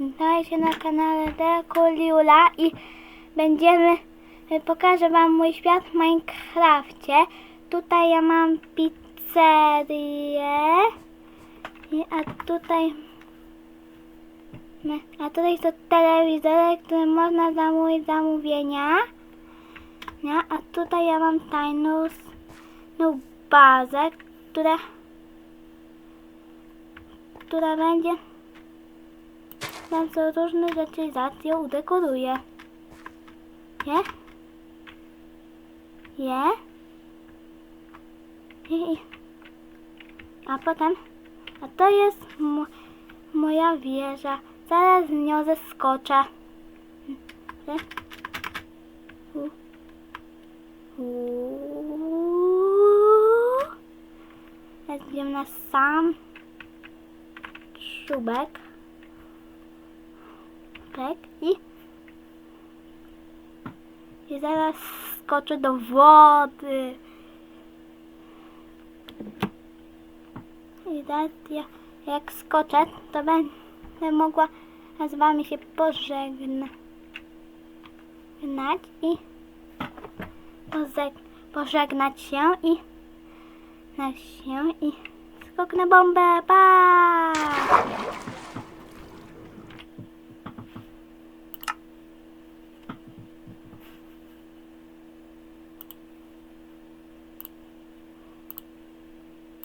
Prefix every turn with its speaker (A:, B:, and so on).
A: Witajcie na kanale Dekuliula i będziemy, y, pokażę wam mój świat w Minecrafcie. Tutaj ja mam pizzerię, a tutaj a tutaj są telewizory, które można zamówić zamówienia. A tutaj ja mam tajną no, bazę, która która będzie są różne rzeczy, zaraz ją udekoruję. Je? Je? I, i. A potem, a to jest mo, moja wieża. Zaraz z nią zeskoczę. Teraz idziemy na sam czubek. Tak i i zaraz skoczę do wody. I teraz ja, jak skoczę, to będę mogła z wami się pożegnać i pożegnać się i na się i skok na bombę. Pa!